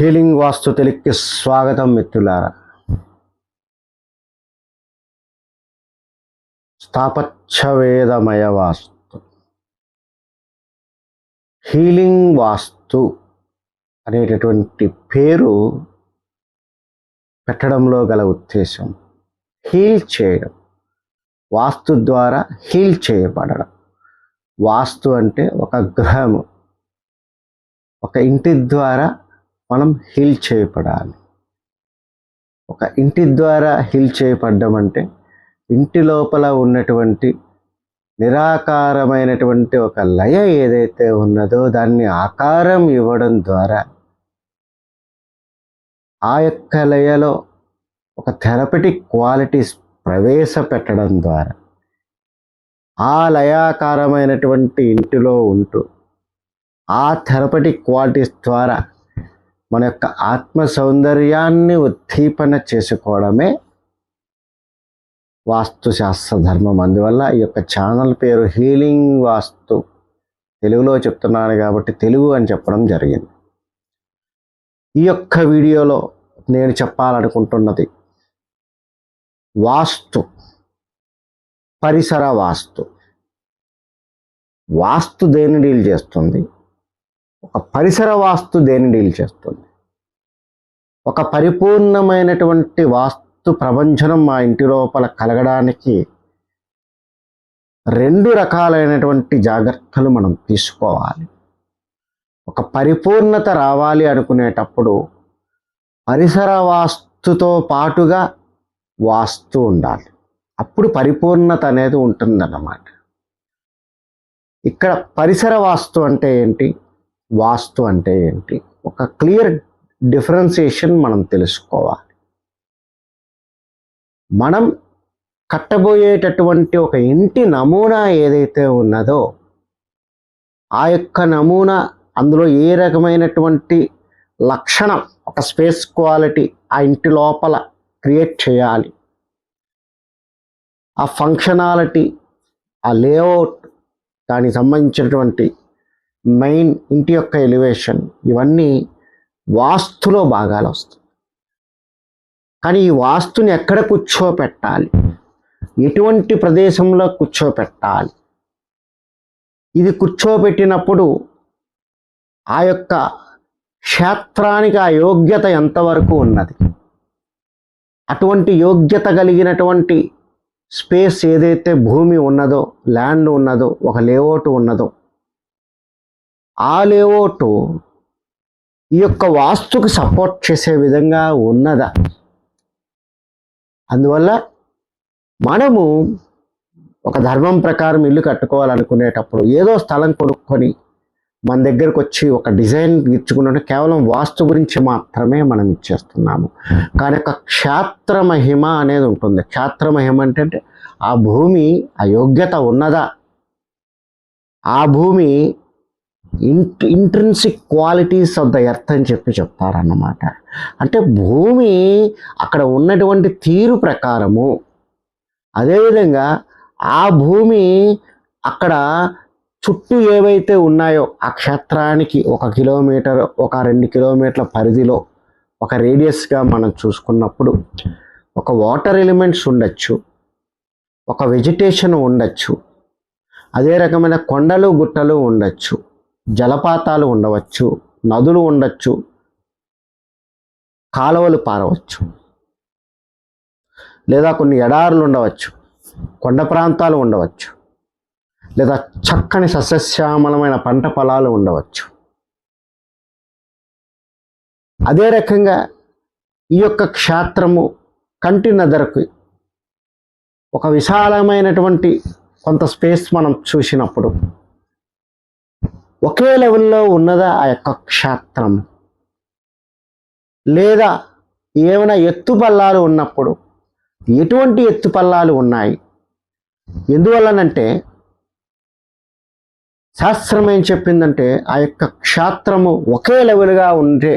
Healing వాస్తు తెలుగుకి స్వాగతం మిత్రులారా. స్థాపత్యవేదమయ వాస్తు హీలింగ్ వాస్తు అనేటటువంటి పేరు పెట్టడంలో గల ఉద్దేశం హీల్ చేయడం. వాస్తు ద్వారా హీల్ చేయబడడం. వాస్తు అంటే ఒక గ్రహము. ఒక ఇంటి ద్వారా మనం హీల్ చేయబడాలి ఒక ఇంటి ద్వారా హీల్ చేయబడ్డం అంటే ఇంటి లోపల ఉన్నటువంటి నిరాకారమైనటువంటి ఒక లయ ఏదైతే ఉన్నదో దాన్ని ఆకారం ఇవ్వడం ద్వారా ఆ యొక్క లయలో ఒక థెరపటిక్ క్వాలిటీస్ ప్రవేశపెట్టడం ద్వారా ఆ లయాకారమైనటువంటి ఇంటిలో ఉంటూ ఆ థెరపటిక్ క్వాలిటీస్ ద్వారా మన యొక్క ఆత్మ సౌందర్యాన్ని ఉద్దీపన చేసుకోవడమే వాస్తుశాస్త్ర ధర్మం. అందువల్ల ఈ యొక్క ఛానల్ పేరు హీలింగ్ వాస్తు. తెలుగులో చెప్తున్నాను కాబట్టి తెలుగు అని చెప్పడం జరిగింది. ఈ యొక్క వీడియోలో నేను చెప్పాలనుకుంటున్నది వాస్తు. పరిసర వాస్తు. వాస్తు దేన్ని డీల్ చేస్తుంది? ఒక పరిసర వాస్తు దేన్ని డీల్ చేస్తుంది? ఒక పరిపూర్ణమైనటువంటి వాస్తు ప్రపంచం మా ఇంటి లోపల కలగడానికి రెండు రకాలైనటువంటి జాగ్రత్తలు మనం తీసుకోవాలి. ఒక పరిపూర్ణత రావాలి అనుకునేటప్పుడు పరిసర వాస్తుతో పాటుగా వాస్తు ఉండాలి. అప్పుడు పరిపూర్ణత అనేది ఉంటుందన్నమాట. ఇక్కడ పరిసర వాస్తు అంటే ఏంటి? వాస్తు అంటే ఏంటి? ఒక క్లియర్ డిఫరెన్సియేషన్ మనం తెలుసుకోవాలి. మనం కట్టబోయేటటువంటి ఒక ఇంటి నమూనా ఏదైతే ఉన్నదో ఆ యొక్క నమూనా అందులో ఏ రకమైనటువంటి లక్షణం ఒక స్పేస్ క్వాలిటీ ఆ ఇంటి లోపల క్రియేట్ చేయాలి. ఆ ఫంక్షనాలిటీ ఆ లేఅవుట్ దానికి సంబంధించినటువంటి మెయిన్ ఇంటి యొక్క ఎలివేషన్ ఇవన్నీ వాస్తులో భాగాలు వస్తాయి. కానీ ఈ వాస్తుని ఎక్కడ కూర్చోపెట్టాలి? ఎటువంటి ప్రదేశంలో కూర్చోపెట్టాలి? ఇది కూర్చోబెట్టినప్పుడు ఆ యొక్క క్షేత్రానికి ఆ యోగ్యత ఎంతవరకు ఉన్నది? అటువంటి యోగ్యత కలిగినటువంటి స్పేస్ ఏదైతే భూమి ఉన్నదో ల్యాండ్ ఉన్నదో ఒక లేఅవుట్ ఉన్నదో ఆ లేఅవుట్ ఈ యొక్క వాస్తుకు సపోర్ట్ చేసే విధంగా ఉన్నదా? అందువల్ల మనము ఒక ధర్మం ప్రకారం ఇల్లు కట్టుకోవాలనుకునేటప్పుడు ఏదో స్థలం కొనుక్కొని మన దగ్గరకు వచ్చి ఒక డిజైన్ ఇచ్చుకున్నట్టు కేవలం వాస్తు గురించి మాత్రమే మనం ఇచ్చేస్తున్నాము. కానీ ఒక క్షేత్ర మహిమ అనేది ఉంటుంది. క్షేత్ర మహిమ అంటే ఆ భూమి ఆ యోగ్యత ఉన్నదా? ఆ భూమి ఇంట్ intrinsic qualities of the earth అని చెప్పి చెప్తారన్నమాట. అంటే భూమి అక్కడ ఉన్నటువంటి తీరు ప్రకారము అదేవిధంగా ఆ భూమి అక్కడ చుట్టూ ఏవైతే ఉన్నాయో ఆ క్షేత్రానికి ఒక కిలోమీటర్ ఒక రెండు కిలోమీటర్ల పరిధిలో ఒక రేడియస్గా మనం చూసుకున్నప్పుడు ఒక వాటర్ ఎలిమెంట్స్ ఉండొచ్చు ఒక వెజిటేషన్ ఉండొచ్చు అదే రకమైన కొండలు గుట్టలు ఉండొచ్చు జలపాతాలు ఉండవచ్చు నదులు ఉండొచ్చు కాలువలు పారవచ్చు లేదా కొన్ని ఎడారులు ఉండవచ్చు కొండ ప్రాంతాలు ఉండవచ్చు లేదా చక్కని సస్యశ్యామలమైన పంట పొలాలు ఉండవచ్చు. అదే రకంగా ఈ యొక్క క్షేత్రము కంటి నదరకు ఒక విశాలమైనటువంటి కొంత స్పేస్ మనం చూసినప్పుడు ఒకే లెవెల్లో ఉన్నదా ఆ యొక్క క్షేత్రం? లేదా ఏమైనా ఎత్తుపల్లాలు ఉన్నప్పుడు ఎటువంటి ఎత్తుపల్లాలు ఉన్నాయి? ఎందువల్లనంటే శాస్త్రం ఏం చెప్పిందంటే ఆ యొక్క క్షేత్రము ఒకే లెవెల్గా ఉండే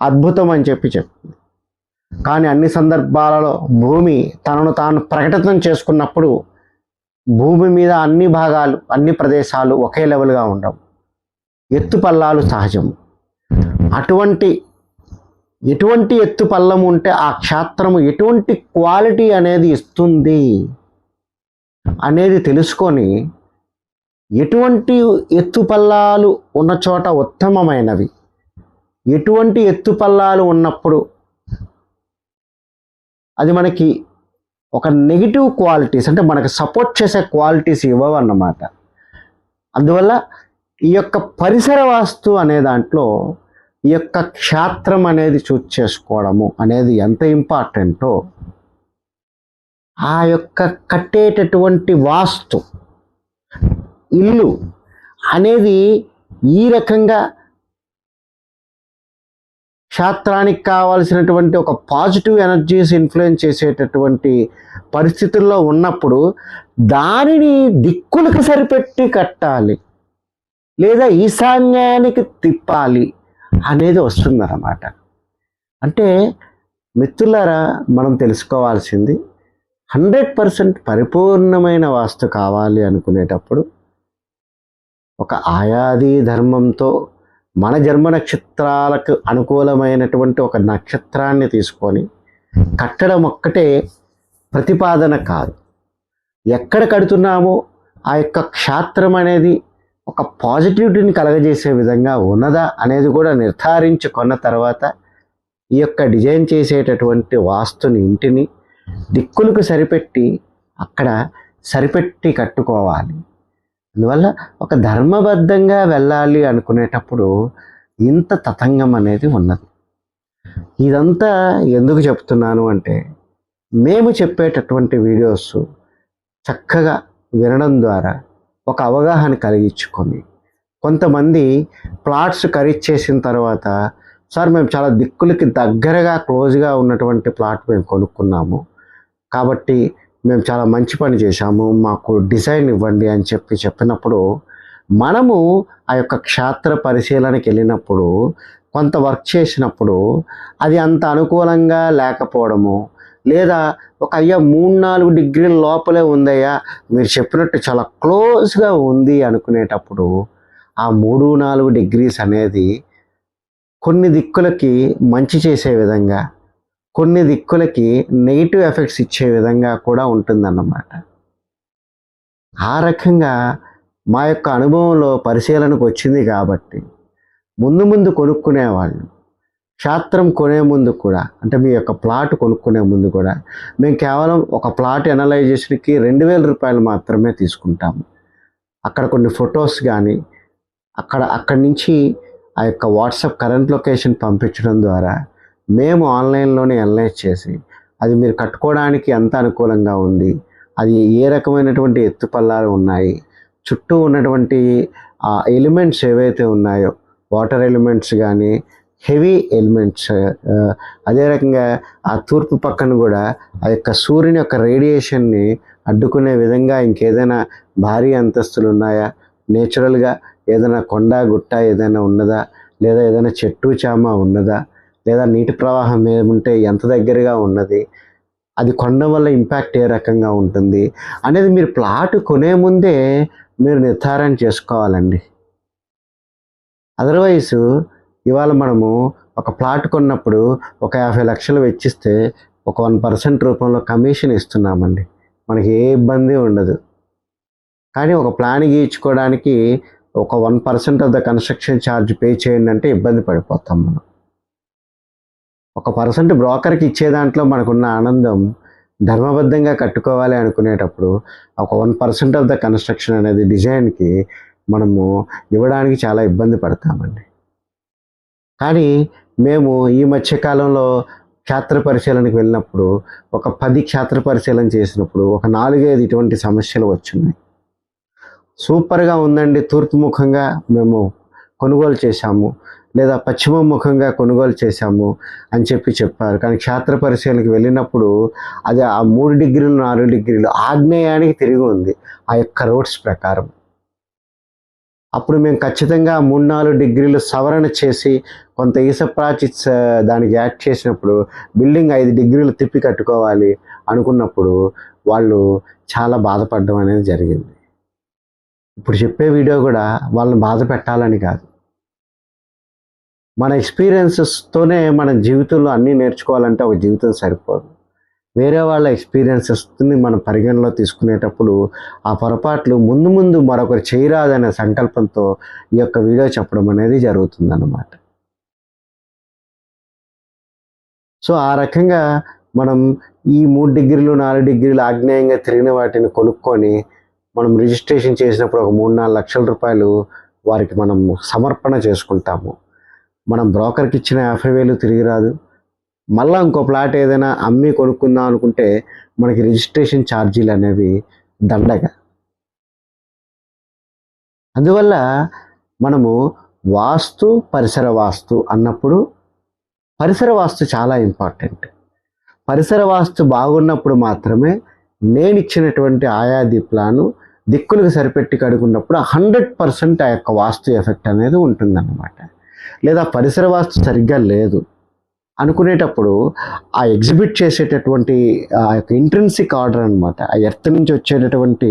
అద్భుతం అని చెప్పి చెప్పింది. కానీ అన్ని సందర్భాలలో భూమి తనను తాను ప్రకటితం చేసుకున్నప్పుడు భూమి మీద అన్ని భాగాలు అన్ని ప్రదేశాలు ఒకే లెవెల్గా ఉండవు. ఎత్తుపల్లాలు సహజం. అటువంటి ఎటువంటి ఎత్తుపల్లం ఉంటే ఆ క్షేత్రము ఎటువంటి క్వాలిటీ అనేది ఇస్తుంది అనేది తెలుసుకొని ఎటువంటి ఎత్తు పల్లాలు ఉన్న చోట ఉత్తమమైనవి ఎటువంటి ఎత్తు పల్లాలు ఉన్నప్పుడు అది మనకి ఒక నెగిటివ్ క్వాలిటీస్ అంటే మనకు సపోర్ట్ చేసే క్వాలిటీస్ ఇవ్వవన్నమాట. అందువల్ల ఈ యొక్క పరిసర వాస్తు అనే దాంట్లో ఈ యొక్క క్షేత్రం అనేది చూస్ చేసుకోవడము అనేది ఎంత ఇంపార్టెంటో ఆ యొక్క కట్టేటటువంటి వాస్తు ఇల్లు అనేది ఈ రకంగా క్షేత్రానికి కావాల్సినటువంటి ఒక పాజిటివ్ ఎనర్జీస్ ఇన్ఫ్లుయెన్స్ చేసేటటువంటి పరిస్థితుల్లో ఉన్నప్పుడు దానిని దిక్కులకు సరిపెట్టి కట్టాలి. లేదా ఈశాన్యానికి తిప్పాలి అనేది వస్తుందన్నమాట. అంటే మిత్రులారా మనం తెలుసుకోవాల్సింది హండ్రెడ్ పర్సెంట్ పరిపూర్ణమైన వాస్తు కావాలి అనుకునేటప్పుడు ఒక ఆయాది ధర్మంతో మన జన్మ నక్షత్రాలకు అనుకూలమైనటువంటి ఒక నక్షత్రాన్ని తీసుకొని కట్టడం ఒక్కటే ప్రతిపాదన కాదు. ఎక్కడ కడుతున్నామో ఆ యొక్క క్షేత్రం అనేది ఒక పాజిటివిటీని కలగజేసే విధంగా ఉన్నదా అనేది కూడా నిర్ధారించుకున్న తర్వాత ఈ యొక్క డిజైన్ చేసేటటువంటి వాస్తుని ఇంటిని దిక్కులకు సరిపెట్టి అక్కడ సరిపెట్టి కట్టుకోవాలి. అందువల్ల ఒక ధర్మబద్ధంగా వెళ్ళాలి అనుకునేటప్పుడు ఇంత తతంగం అనేది ఉన్నది. ఇదంతా ఎందుకు చెప్తున్నాను అంటే మేము చెప్పేటటువంటి వీడియోస్ చక్కగా వినడం ద్వారా ఒక అవగాహన కలిగించుకొని కొంతమంది ప్లాట్స్ ఖరీదు చేసిన తర్వాత సార్ మేము చాలా దిక్కులకి దగ్గరగా క్లోజ్గా ఉన్నటువంటి ప్లాట్ మేము కొనుక్కున్నాము. కాబట్టి మేము చాలా మంచి పని చేశాము. మాకు డిజైన్ ఇవ్వండి అని చెప్పి చెప్పినప్పుడు మనము ఆ యొక్క క్షేత్ర పరిశీలనకి వెళ్ళినప్పుడు కొంత వర్క్ చేసినప్పుడు అది అంత అనుకూలంగా లేకపోవడము లేదా ఒక అయ్యా మూడు నాలుగు డిగ్రీల లోపలే ఉందయ్యా మీరు చెప్పినట్టు చాలా క్లోజ్గా ఉంది అనుకునేటప్పుడు ఆ మూడు నాలుగు డిగ్రీస్ అనేది కొన్ని దిక్కులకి మంచి చేసే విధంగా కొన్ని దిక్కులకి నెగిటివ్ ఎఫెక్ట్స్ ఇచ్చే విధంగా కూడా ఉంటుందన్నమాట. ఆ రకంగా మా యొక్క అనుభవంలో పరిశీలనకు వచ్చింది కాబట్టి ముందు ముందు కొనుక్కునేవాళ్ళు. క్షేత్రం కొనే ముందు కూడా అంటే మీ యొక్క ప్లాట్ కొనుక్కునే ముందు కూడా మేము కేవలం ఒక ప్లాట్ ఎనలైజేషన్కి రెండు వేల రూపాయలు మాత్రమే తీసుకుంటాము. అక్కడ కొన్ని ఫొటోస్ కానీ అక్కడ అక్కడి నుంచి ఆ యొక్క వాట్సాప్ కరెంట్ లొకేషన్ పంపించడం ద్వారా మేము ఆన్లైన్లోనే అనలైజ్ చేసి అది మీరు కట్టుకోవడానికి ఎంత అనుకూలంగా ఉంది అది ఏ రకమైనటువంటి ఎత్తుపల్లాలు ఉన్నాయి చుట్టూ ఉన్నటువంటి ఆ ఎలిమెంట్స్ ఏవైతే ఉన్నాయో వాటర్ ఎలిమెంట్స్ కానీ హెవీ ఎలిమెంట్స్ అదే రకంగా ఆ తూర్పు పక్కన కూడా ఆ యొక్క సూర్యుని యొక్క రేడియేషన్ని అడ్డుకునే విధంగా ఇంకేదైనా భారీ అంతస్తులు ఉన్నాయా? నేచురల్గా ఏదైనా కొండ గుట్ట ఏదైనా ఉన్నదా? లేదా ఏదైనా చెట్టు చామ ఉన్నదా? లేదా నీటి ప్రవాహం ఏముంటే ఎంత దగ్గరగా ఉన్నది? అది కొండ వల్ల ఇంపాక్ట్ ఏ రకంగా ఉంటుంది? అనేది మీరు ప్లాట్ కొనే ముందే మీరు నిర్ధారణ చేసుకోవాలండి. అదర్వైజ్ ఇవాళ మనము ఒక ప్లాట్ కొన్నప్పుడు ఒక యాభై లక్షలు వెచ్చిస్తే ఒక వన్ పర్సెంట్ రూపంలో కమిషన్ ఇస్తున్నామండి. మనకి ఏ ఇబ్బంది ఉండదు. కానీ ఒక ప్లాన్ గీయించుకోవడానికి ఒక one percent of the construction charge pay చేయండి అంటే ఇబ్బంది పడిపోతాం మనం. ఒక పర్సెంట్ బ్రోకర్కి ఇచ్చే దాంట్లో మనకున్న ఆనందం ధర్మబద్ధంగా కట్టుకోవాలి అనుకునేటప్పుడు ఒక one percent of the construction అనేది డిజైన్కి మనము ఇవ్వడానికి చాలా ఇబ్బంది పడతామండి. కానీ మేము ఈ మధ్యకాలంలో క్షేత్ర పరిశీలనకు వెళ్ళినప్పుడు ఒక పది క్షేత్ర పరిశీలన చేసినప్పుడు ఒక నాలుగైదు ఇటువంటి సమస్యలు వచ్చున్నాయి సూపర్గా ఉందండి. తూర్పు ముఖంగా మేము కొనుగోలు చేశాము. లేదా పశ్చిమ ముఖంగా కొనుగోలు చేశాము అని చెప్పి చెప్పారు. కానీ క్షేత్ర పరిశీలనకి వెళ్ళినప్పుడు అది ఆ మూడు డిగ్రీలు నాలుగు డిగ్రీలు ఆగ్నేయానికి తిరిగి ఉంది. ఆ యొక్క రోడ్స్ ప్రకారం. అప్పుడు మేము ఖచ్చితంగా మూడు నాలుగు డిగ్రీలు సవరణ చేసి కొంత ఈసప్రాచి దానికి యాడ్ చేసినప్పుడు బిల్డింగ్ ఐదు డిగ్రీలు తిప్పి కట్టుకోవాలి అనుకున్నప్పుడు వాళ్ళు చాలా బాధపడడం అనేది జరిగింది. ఇప్పుడు చెప్పే వీడియో కూడా వాళ్ళని బాధ పెట్టాలని కాదు. మన ఎక్స్పీరియన్సెస్తోనే మన జీవితంలో అన్నీ నేర్చుకోవాలంటే ఒక జీవితం సరిపోదు. వేరే వాళ్ళ ఎక్స్పీరియన్సెస్ని మనం పరిగణలో తీసుకునేటప్పుడు ఆ పొరపాట్లు ముందు ముందు మరొకరు చేయరాదనే సంకల్పంతో ఈ యొక్క వీడియో చెప్పడం అనేది జరుగుతుందన్నమాట. సో ఆ రకంగా మనం ఈ మూడు డిగ్రీలు నాలుగు డిగ్రీలు ఆగ్నేయంగా తిరిగిన వాటిని కొనుక్కొని మనం రిజిస్ట్రేషన్ చేసినప్పుడు ఒక మూడు నాలుగు లక్షల రూపాయలు వారికి మనం సమర్పణ చేసుకుంటాము. మనం బ్రోకర్కి ఇచ్చిన యాభై వేలు తిరిగి రాదు. మళ్ళీ ఇంకో ప్లాట్ ఏదైనా అమ్మి కొనుక్కుందాం అనుకుంటే మనకి రిజిస్ట్రేషన్ ఛార్జీలు అనేవి దండగా. అందువల్ల మనము వాస్తు పరిసర వాస్తు అన్నప్పుడు పరిసర వాస్తు చాలా ఇంపార్టెంట్. పరిసర వాస్తు బాగున్నప్పుడు మాత్రమే నేను ఇచ్చినటువంటి ఆయాది ప్లాను దిక్కులకు సరిపెట్టి కడుకున్నప్పుడు హండ్రెడ్ పర్సెంట్ ఆ యొక్క వాస్తు ఎఫెక్ట్ అనేది ఉంటుందన్నమాట. లేదా పరిసర వాస్తు సరిగ్గా లేదు. అనుకునేటప్పుడు ఆ ఎగ్జిబిట్ చేసేటటువంటి ఆ యొక్క ఇంట్రెన్సిక్ ఆర్డర్ అనమాట ఆ ఎర్త్ నుంచి వచ్చేటటువంటి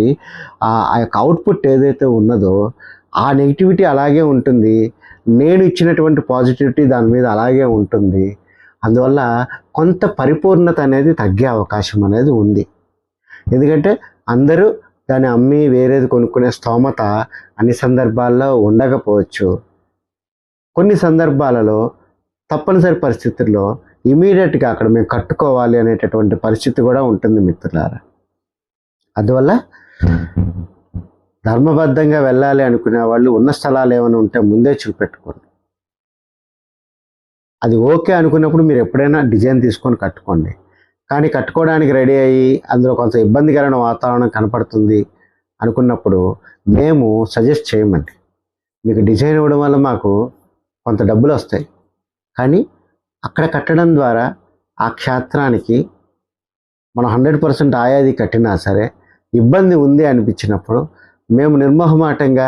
ఆ ఆ యొక్క అవుట్పుట్ ఏదైతే ఉన్నదో ఆ నెగిటివిటీ అలాగే ఉంటుంది. నేను ఇచ్చినటువంటి పాజిటివిటీ దాని మీద అలాగే ఉంటుంది. అందువల్ల కొంత పరిపూర్ణత అనేది తగ్గే అవకాశం అనేది ఉంది. ఎందుకంటే అందరూ దాన్ని అమ్మి వేరేది కొనుక్కునే స్తోమత అన్ని సందర్భాల్లో ఉండకపోవచ్చు. కొన్ని సందర్భాలలో తప్పనిసరి పరిస్థితుల్లో ఇమీడియట్గా అక్కడ మేము కట్టుకోవాలి అనేటటువంటి పరిస్థితి కూడా ఉంటుంది మిత్రులారా. అందువల్ల ధర్మబద్ధంగా వెళ్ళాలి అనుకునే వాళ్ళు ఉన్న స్థలాలు ఏమైనా ఉంటే ముందే చూపెట్టుకోండి. అది ఓకే అనుకున్నప్పుడు మీరు ఎప్పుడైనా డిజైన్ తీసుకొని కట్టుకోండి. కానీ కట్టుకోవడానికి రెడీ అయ్యి అందులో కొంత ఇబ్బందికరమైన వాతావరణం కనపడుతుంది అనుకున్నప్పుడు మేము సజెస్ట్ చేయమండి. మీకు డిజైన్ ఇవ్వడం వల్ల మాకు కొంత డబ్బులు వస్తాయి. కానీ అక్కడ కట్టడం ద్వారా ఆ క్షేత్రానికి మనం హండ్రెడ్ పర్సెంట్ ఆయాది కట్టినా సరే ఇబ్బంది ఉంది అనిపించినప్పుడు మేము నిర్మోహమాటంగా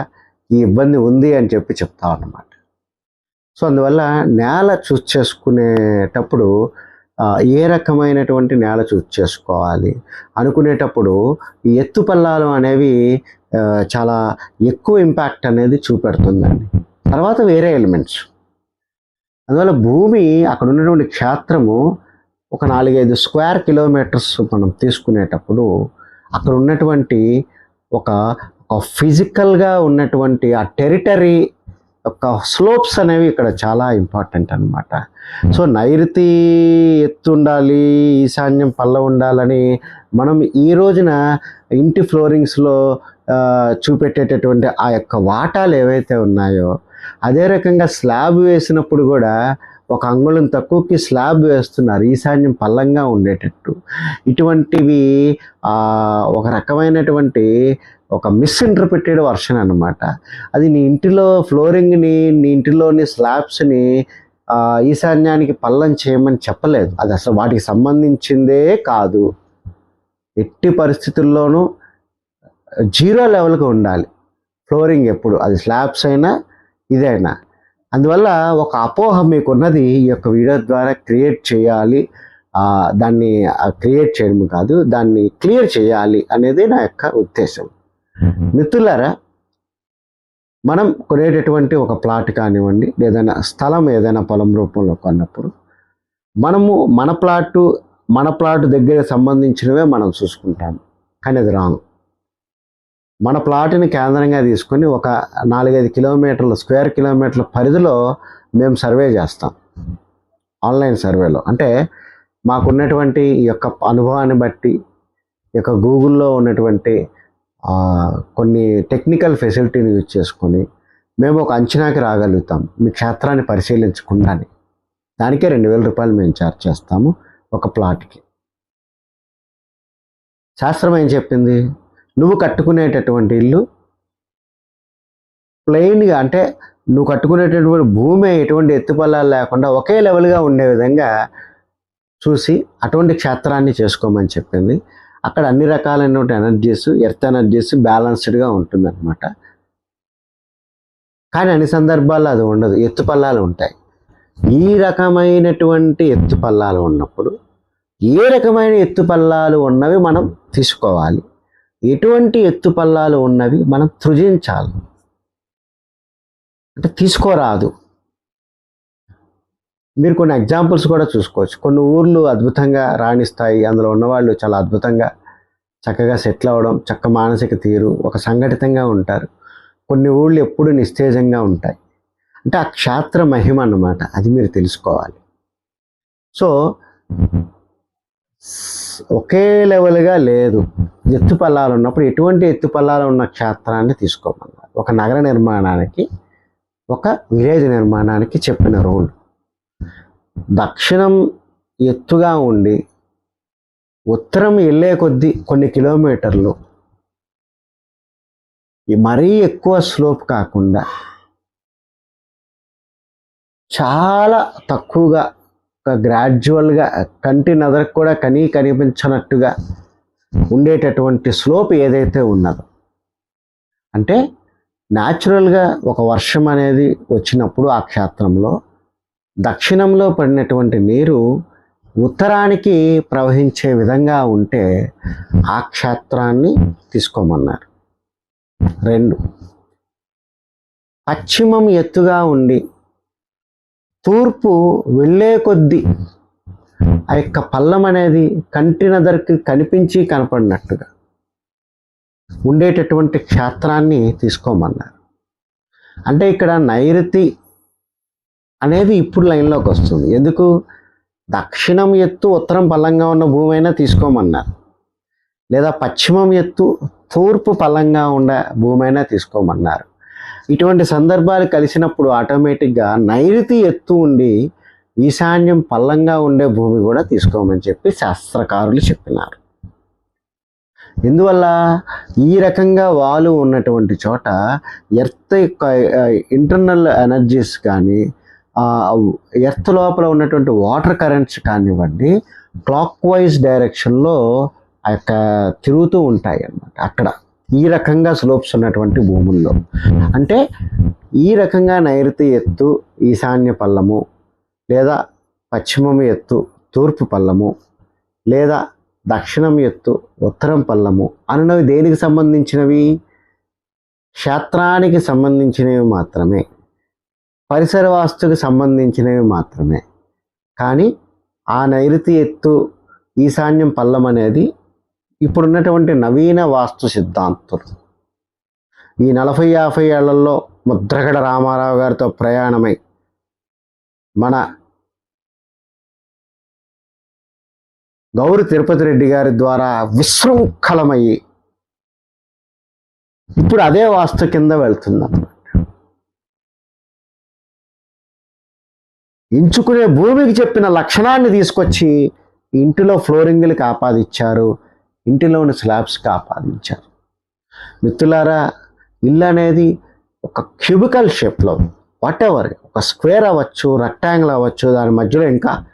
ఈ ఇబ్బంది ఉంది అని చెప్పి చెప్తాం అన్నమాట సో అందువల్ల నేల చూస్ చేసుకునేటప్పుడు ఏ రకమైనటువంటి నేల చూస్ చేసుకోవాలి అనుకునేటప్పుడు ఈ ఎత్తు పల్లాలు అనేవి చాలా ఎక్కువ ఇంపాక్ట్ అనేది చూపెడుతుందండి. తర్వాత వేరే ఎలిమెంట్స్. అందువల్ల భూమి అక్కడ ఉన్నటువంటి క్షేత్రము ఒక నాలుగైదు స్క్వేర్ కిలోమీటర్స్ మనం తీసుకునేటప్పుడు అక్కడ ఉన్నటువంటి ఒక ఒక ఫిజికల్గా ఉన్నటువంటి ఆ టెరిటరీ యొక్క స్లోప్స్ అనేవి ఇక్కడ చాలా ఇంపార్టెంట్ అన్నమాట. సో నైరుతి ఎత్తు ఉండాలి ఈశాన్యం పల్ల ఉండాలని మనం ఈ రోజున ఇంటి ఫ్లోరింగ్స్లో చూపెట్టేటటువంటి ఆ యొక్క వాటాలు ఏవైతే ఉన్నాయో అదే రకంగా స్లాబ్ వేసినప్పుడు కూడా ఒక అంగుళం తక్కువకి స్లాబ్ వేస్తున్నారు. ఈశాన్యం పల్లంగా ఉండేటట్టు. ఇటువంటివి ఒక రకమైనటువంటి ఒక మిస్ఇంటర్ప్రిటెడ్ వర్షన్ అన్నమాట. అది నీ ఇంటిలో ఫ్లోరింగ్ని నీ ఇంటిలోని స్లాబ్స్ని ఈశాన్యానికి పల్లం చేయమని చెప్పలేదు. అది అసలు వాటికి సంబంధించిందే కాదు. ఎట్టి పరిస్థితుల్లోనూ జీరో లెవెల్కి ఉండాలి. ఫ్లోరింగ్ ఎప్పుడు అది స్లాబ్స్ అయినా ఇదైనా? అందువల్ల ఒక అపోహ మీకున్నది ఈ యొక్క వీడియో ద్వారా క్రియేట్ చేయాలి. దాన్ని క్రియేట్ చేయడం కాదు దాన్ని క్లియర్ చేయాలి అనేది నా యొక్క ఉద్దేశం. మిత్రులారా మనం కొనేటటువంటి ఒక ప్లాట్ కానివ్వండి ఏదైనా స్థలం ఏదైనా పొలం రూపంలో కొన్నప్పుడు మనము మన ప్లాటు మన ప్లాట్ దగ్గర సంబంధించినవే మనం చూసుకుంటాం కానీ అది రాంగ్. మన ప్లాట్ని కేంద్రంగా తీసుకొని ఒక నాలుగైదు కిలోమీటర్ల స్క్వేర్ కిలోమీటర్ల పరిధిలో మేము సర్వే చేస్తాం. ఆన్లైన్ సర్వేలో. అంటే మాకున్నటువంటి ఈ యొక్క అనుభవాన్ని బట్టి ఈ యొక్క గూగుల్లో ఉన్నటువంటి కొన్ని టెక్నికల్ ఫెసిలిటీని యూజ్ చేసుకొని మేము ఒక అంచనాకి రాగలుగుతాం. మీ క్షేత్రాన్ని పరిశీలించకుండానే. దానికే రెండు వేల రూపాయలు మేము ఛార్జ్ చేస్తాము ఒక ప్లాట్కి. శాస్త్రం ఏం చెప్పింది? నువ్వు కట్టుకునేటటువంటి ఇల్లు ప్లెయిన్గా అంటే నువ్వు కట్టుకునేటటువంటి భూమి ఎటువంటి ఎత్తుపల్లాలు లేకుండా ఒకే లెవెల్గా ఉండే విధంగా చూసి అటువంటి క్షేత్రాన్ని చేసుకోమని చెప్పింది. అక్కడ అన్ని రకాలైనటువంటి ఎనర్జీస్ ఎర్త్ ఎనర్జీస్ బ్యాలన్స్డ్గా ఉంటుందన్నమాట. కానీ అన్ని సందర్భాల్లో అది ఉండదు. ఎత్తుపల్లాలు ఉంటాయి. ఈ రకమైనటువంటి ఎత్తుపల్లాలు ఉన్నప్పుడు ఏ రకమైన ఎత్తుపల్లాలు ఉన్నవి మనం తీసుకోవాలి? ఎటువంటి ఎత్తుపల్లాలు ఉన్నవి మనం సృజించాలి. అంటే తీసుకోరాదు. మీరు కొన్ని ఎగ్జాంపుల్స్ కూడా చూసుకోవచ్చు. కొన్ని ఊర్లు అద్భుతంగా రాణిస్తాయి. అందులో ఉన్నవాళ్ళు చాలా అద్భుతంగా చక్కగా సెటిల్ అవ్వడం చక్క మానసిక తీరు ఒక సంఘటితంగా ఉంటారు. కొన్ని ఊళ్ళు ఎప్పుడు నిస్తేజంగా ఉంటాయి. అంటే ఆ క్షేత్ర మహిమ అన్నమాట. అది మీరు తెలుసుకోవాలి. సో ఒకే లెవెల్గా లేదు. ఎత్తు పల్లాలు ఉన్నప్పుడు ఎటువంటి ఎత్తు పల్లాలు ఉన్న క్షేత్రాన్ని తీసుకోమన్నారు. ఒక నగర నిర్మాణానికి ఒక విలేజ్ నిర్మాణానికి చెప్పిన రూల్. దక్షిణం ఎత్తుగా ఉండి ఉత్తరం వెళ్ళే కొద్దీ కొన్ని కిలోమీటర్లు మరీ ఎక్కువ స్లోప్ కాకుండా చాలా తక్కువగా గ్రాడ్యువల్గా కంటి నదరకు కూడా కనీ కనిపించనట్టుగా ఉండేటటువంటి స్లోప్ ఏదైతే ఉన్నదో. అంటే న్యాచురల్గా ఒక వర్షం అనేది వచ్చినప్పుడు ఆ క్షేత్రంలో దక్షిణంలో పడినటువంటి నీరు ఉత్తరానికి ప్రవహించే విధంగా ఉంటే ఆ క్షేత్రాన్ని తీసుకోమన్నారు. రెండు. పశ్చిమం ఎత్తుగా ఉండి తూర్పు వెళ్ళే కొద్దీ ఆ యొక్క పల్లం అనేది కంటి నదరికి కనిపించి కనపడినట్టుగా ఉండేటటువంటి క్షేత్రాన్ని తీసుకోమన్నారు. అంటే ఇక్కడ నైరుతి అనేది ఇప్పుడు లైన్లోకి వస్తుంది. ఎందుకు? దక్షిణం ఎత్తు ఉత్తరం పల్లంగా ఉన్న భూమి అయినా తీసుకోమన్నారు. లేదా పశ్చిమం ఎత్తు తూర్పు పల్లంగా ఉన్న భూమి అయినా తీసుకోమన్నారు. ఇటువంటి సందర్భాలు కలిసినప్పుడు ఆటోమేటిక్గా నైరుతి ఎత్తు ఉండి ఈశాన్యం పల్లంగా ఉండే భూమి కూడా తీసుకోమని చెప్పి శాస్త్రకారులు చెప్పినారు. ఎందువల్ల? ఈ రకంగా వాలు ఉన్నటువంటి చోట ఎర్త్ యొక్క ఇంటర్నల్ ఎనర్జీస్ కానీ ఎర్త్ లోపల ఉన్నటువంటి వాటర్ కరెంట్స్ కానివ్వండి క్లాక్ వైజ్ డైరెక్షన్లో ఆ యొక్క తిరుగుతూ ఉంటాయి అన్నమాట అక్కడ. ఈ రకంగా స్లోప్స్ ఉన్నటువంటి భూముల్లో. అంటే ఈ రకంగా నైరుతి ఎత్తు ఈశాన్య పల్లము లేదా పశ్చిమం ఎత్తు తూర్పు పల్లము లేదా దక్షిణం ఎత్తు ఉత్తరం పల్లము అనునవి దేనికి సంబంధించినవి? క్షేత్రానికి సంబంధించినవి మాత్రమే. పరిసర వాస్తుకి సంబంధించినవి మాత్రమే. కానీ ఆ నైరుతి ఎత్తు ఈశాన్యం పల్లం అనేది ఇప్పుడున్నటువంటి నవీన వాస్తు సిద్ధాంతులు. ఈ నలభై యాభై ఏళ్ళలో ముద్రగడ రామారావు గారితో ప్రయాణమై మన గౌరి తిరుపతి రెడ్డి గారి ద్వారా విశృంఖలమయ్యి ఇప్పుడు అదే వాస్తు కింద వెళ్తుంది ఎంచుకునే భూమికి చెప్పిన లక్షణాన్ని తీసుకొచ్చి ఇంటిలో ఫ్లోరింగ్లకి ఇంటిలోని స్లాబ్స్కి ఆపాదించారు మిత్రులారా ఇల్లు అనేది ఒక క్యూబికల్ షేప్లో వాట్ ఎవర్ ఒక స్క్వేర్ అవ్వచ్చు రెక్టాంగిల్ అవ్వచ్చు దాని మధ్యలో ఇంకా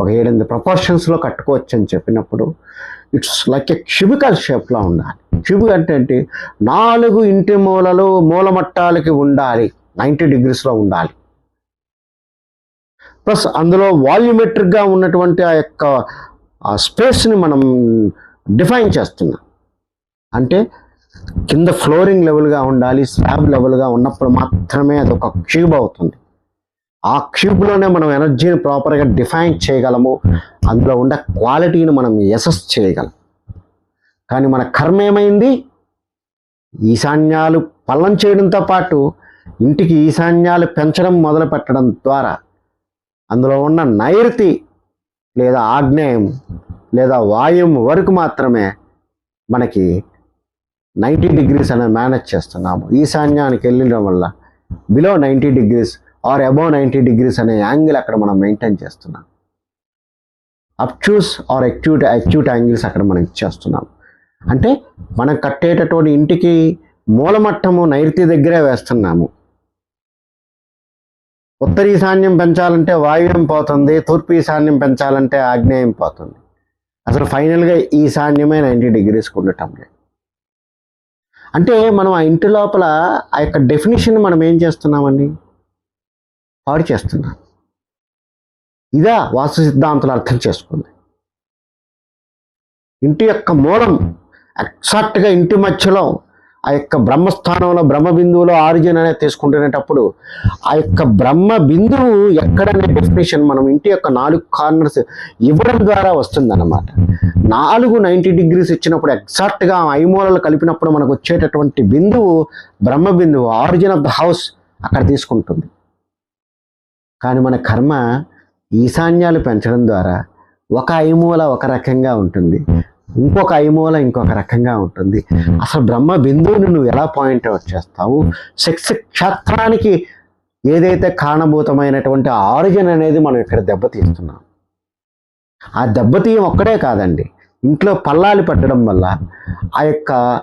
ఒక ఏడెనిమిది ప్రపోర్షన్స్లో కట్టుకోవచ్చు అని చెప్పినప్పుడు ఇట్స్ లైక్ ఎ క్యూబికల్ షేప్లో ఉండాలి. క్యూబ్ అంటే ఏంటి? నాలుగు ఇంటి మూలలు మూలమట్టాలకి ఉండాలి. నైంటీ డిగ్రీస్లో ఉండాలి. ప్లస్ అందులో వాల్యూమెట్రిక్గా ఉన్నటువంటి ఆ యొక్క ఆ స్పేస్ని మనం డిఫైన్ చేస్తున్నాం. అంటే కింద ఫ్లోరింగ్ లెవెల్గా ఉండాలి స్లాబ్ లెవెల్గా ఉన్నప్పుడు మాత్రమే అది ఒక క్యూబ్ అవుతుంది. ఆ క్యూబ్లోనే మనం ఎనర్జీని ప్రాపర్గా డిఫైన్ చేయగలము అందులో ఉండే క్వాలిటీని మనం ఎసెస్ చేయగలం. కానీ మన కర్మ ఏమైంది? ఈశాన్యాలు పల్లం చేయడంతో పాటు ఇంటికి ఈశాన్యాలు పెంచడం మొదలు పెట్టడం ద్వారా అందులో ఉన్న నైరుతి లేదా ఆగ్నేయం లేదా వాయుం వరకు మాత్రమే మనకి నైంటీ డిగ్రీస్ అనేది మేనేజ్ చేస్తున్నాము. ఈశాన్యానికి వెళ్ళడం వల్ల below ninety degrees or above ninety degrees అనే యాంగిల్ అక్కడ మనం మెయింటైన్ చేస్తున్నాం. Obtuse or acute acute angles అక్కడ మనం ఇచ్చేస్తున్నాం. అంటే మనం కట్టేటటువంటి ఇంటికి మూలమట్టము నైరుతి దగ్గరే వేస్తున్నాము. ఉత్తర ఈశాన్యం పెంచాలంటే వాయువ్యం పోతుంది? తూర్పు ఈశాన్యం పెంచాలంటే ఆగ్నేయం పోతుంది. అసలు ఫైనల్గా ఈశాన్యమే నైంటీ డిగ్రీస్కి ఉండటం లేదు. అంటే మనం ఆ ఇంటి లోపల ఆ యొక్క డెఫినేషన్ మనం ఏం చేస్తున్నామండి? పాడు చేస్తున్నాం. ఇదా వాస్తు సిద్ధాంతులు అర్థం చేసుకుంది. ఇంటి యొక్క మూలం ఎగ్జాక్ట్గా ఇంటి మధ్యలో ఆ యొక్క బ్రహ్మస్థానంలో బ్రహ్మ బిందువులో ఆరిజిన్ అనేది తీసుకుంటునేటప్పుడు ఆ యొక్క బ్రహ్మ బిందువు ఎక్కడనే డెఫినేషన్ మనం ఇంటి యొక్క నాలుగు కార్నర్స్ ఇవ్వడం ద్వారా వస్తుందన్నమాట. నాలుగు నైంటీ డిగ్రీస్ ఇచ్చినప్పుడు ఎగ్జాక్ట్గా ఐమూలలు కలిపినప్పుడు మనకు వచ్చేటటువంటి బిందువు బ్రహ్మ బిందువు ఆరిజిన్ ఆఫ్ ద హౌస్ అక్కడ తీసుకుంటుంది. కానీ మన కర్మ ఈశాన్యాలు పెంచడం ద్వారా ఒక ఐమూల ఒక రకంగా ఉంటుంది. ఇంకొక ఐమూల ఇంకొక రకంగా ఉంటుంది. అసలు బ్రహ్మ బిందువుని నువ్వు ఎలా పాయింట్ అవుట్ చేస్తావు? సెక్స్ క్షేత్రానికి ఏదైతే కారణభూతమైనటువంటి ఆరిజిన్ అనేది మనం ఇక్కడ దెబ్బతీస్తున్నాం ఆ దెబ్బతీయం ఒక్కడే కాదండి. ఇంట్లో పల్లాలు పెట్టడం వల్ల ఆ యొక్క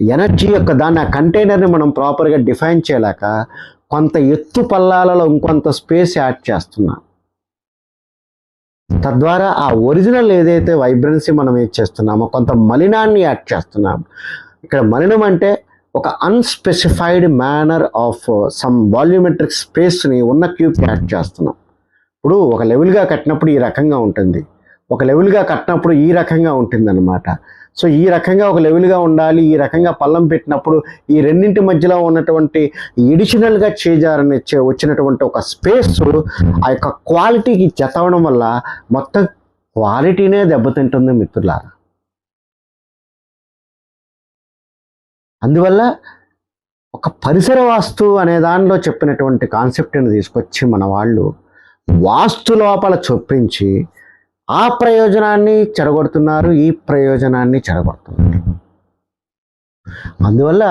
ఎనర్జీ యొక్క దాన్ని ఆ కంటైనర్ని మనం ప్రాపర్గా డిఫైన్ చేయలేక కొంత ఎత్తు పల్లాలలో ఇంకొంత స్పేస్ యాడ్ చేస్తున్నాం. తద్వారా ఆ ఒరిజినల్ ఏదైతే వైబ్రెన్సీ మనం ఏం చేస్తున్నామో కొంత మలినాన్ని యాడ్ చేస్తున్నాం. ఇక్కడ మలినం అంటే ఒక unspecified manner of some volumetric స్పేస్ని ఉన్న క్యూబ్ యాడ్ చేస్తున్నాం. ఇప్పుడు ఒక లెవెల్గా కట్టినప్పుడు ఈ రకంగా ఉంటుంది. ఒక లెవెల్గా కట్టినప్పుడు ఈ రకంగా ఉంటుంది అనమాట సో ఈ రకంగా ఒక లెవెల్గా ఉండాలి ఈ రకంగా పల్లం పెట్టినప్పుడు ఈ రెండింటి మధ్యలో ఉన్నటువంటి ఎడిషనల్గా చేజారని వచ్చినటువంటి ఒక స్పేస్ ఆ యొక్క క్వాలిటీకి చెతవడం వల్ల మొత్తం క్వాలిటీనే దెబ్బతింటుంది మిత్రులారా. అందువల్ల ఒక పరిసర వాస్తు అనే దానిలో చెప్పినటువంటి కాన్సెప్ట్ని తీసుకొచ్చి మన వాళ్ళు వాస్తు లోపల చొప్పించి ఆ ప్రయోజనాన్ని చెడగొడుతున్నారు ఈ ప్రయోజనాన్ని చెడగొడుతున్నారు అందువల్ల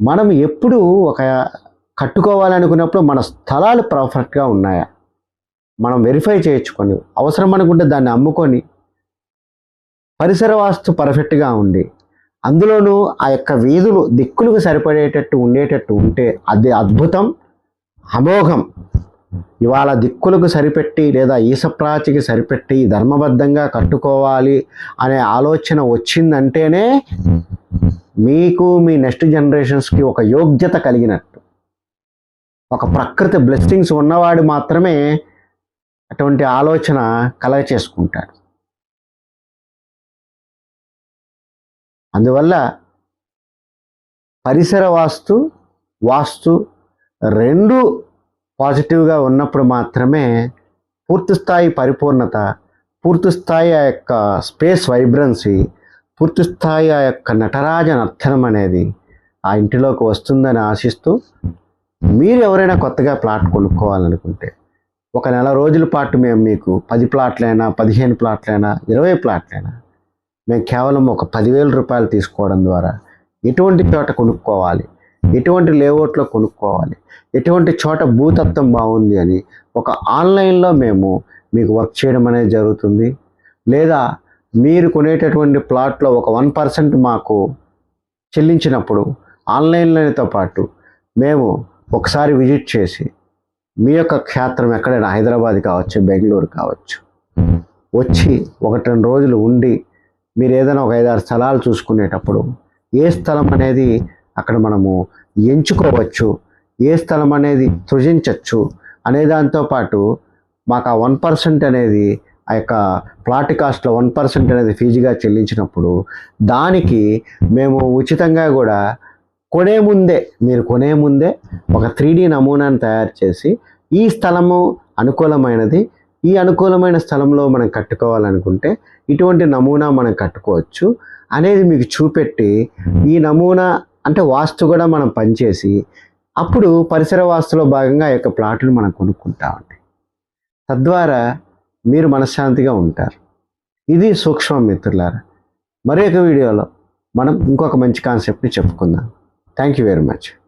మనం ఎప్పుడు ఒక కట్టుకోవాలనుకున్నప్పుడు మన స్థలాలు పర్ఫెక్ట్గా ఉన్నాయా? మనం వెరిఫై చేయించుకొని అవసరం అనుకుంటే దాన్ని అమ్ముకొని పరిసర వాస్తు పర్ఫెక్ట్గా ఉండి అందులోనూ ఆ యొక్క వీధులు దిక్కులకు సరిపడేటట్టు ఉండేటట్టు ఉంటే అది అద్భుతం అమోఘం. ఇవాళ దిక్కులకు సరిపెట్టి లేదా ఈసప్రాచికి సరిపెట్టి ధర్మబద్ధంగా కట్టుకోవాలి అనే ఆలోచన వచ్చిందంటేనే మీకు మీ నెక్స్ట్ జనరేషన్స్కి ఒక యోగ్యత కలిగినట్టు. ఒక ప్రకృతి బ్లెస్సింగ్స్ ఉన్నవాడు మాత్రమే అటువంటి ఆలోచన కలగ చేసుకుంటాడు అందువల్ల పరిసర వాస్తు వాస్తు రెండు పాజిటివ్గా ఉన్నప్పుడు మాత్రమే పూర్తిస్థాయి పరిపూర్ణత పూర్తిస్థాయి ఆ యొక్క స్పేస్ వైబ్రన్సీ పూర్తిస్థాయి ఆ యొక్క నటరాజ నర్తనం అనేది ఆ ఇంటిలోకి వస్తుందని ఆశిస్తూ మీరు ఎవరైనా కొత్తగా ప్లాట్ కొనుక్కోవాలనుకుంటే ఒక నెల రోజుల పాటు మేము మీకు పది ప్లాట్లైనా పదిహేను ప్లాట్లైనా ఇరవై ప్లాట్లైనా మేము కేవలం ఒక పదివేల రూపాయలు తీసుకోవడం ద్వారా ఎటువంటి చోట కొనుక్కోవాలి? ఎటువంటి లేఅవుట్లో కొనుక్కోవాలి? ఎటువంటి చోట భూతత్వం బాగుంది అని ఒక ఆన్లైన్లో మేము మీకు వర్క్ చేయడం అనేది జరుగుతుంది. లేదా మీరు కొనేటటువంటి ప్లాట్లో ఒక వన్ పర్సెంట్ మాకు చెల్లించినప్పుడు ఆన్లైన్లోనితో పాటు మేము ఒకసారి విజిట్ చేసి మీ యొక్క క్షేత్రం ఎక్కడైనా హైదరాబాద్ కావచ్చు బెంగళూరు కావచ్చు వచ్చి ఒకటి రెండు రోజులు ఉండి మీరు ఏదైనా ఒక ఐదారు స్థలాలు చూసుకునేటప్పుడు ఏ స్థలం అనేది అక్కడ మనము ఎంచుకోవచ్చు ఏ స్థలం అనేది సృజించవచ్చు అనే దాంతో పాటు మాకు ఆ వన్ పర్సెంట్ అనేది ఆ యొక్క ప్లాట్ కాస్ట్లో వన్ పర్సెంట్ అనేది ఫీజుగా చెల్లించినప్పుడు దానికి మేము ఉచితంగా కూడా కొనే ముందే మీరు కొనే ముందే ఒక త్రీ నమూనాను తయారు చేసి ఈ స్థలము అనుకూలమైనది ఈ అనుకూలమైన స్థలంలో మనం కట్టుకోవాలనుకుంటే ఇటువంటి నమూనా మనం కట్టుకోవచ్చు. అనేది మీకు చూపెట్టి ఈ నమూనా అంటే వాస్తు కూడా మనం పనిచేసి అప్పుడు పరిసర వాస్తులో భాగంగా ఆ యొక్క ప్లాట్లు మనం కొనుక్కుంటామండి తద్వారా మీరు మనశ్శాంతిగా ఉంటారు. ఇది సూక్ష్మ మిత్రులారా మరొక వీడియోలో మనం ఇంకొక మంచి కాన్సెప్ట్ని చెప్పుకుందాం. Thank you very much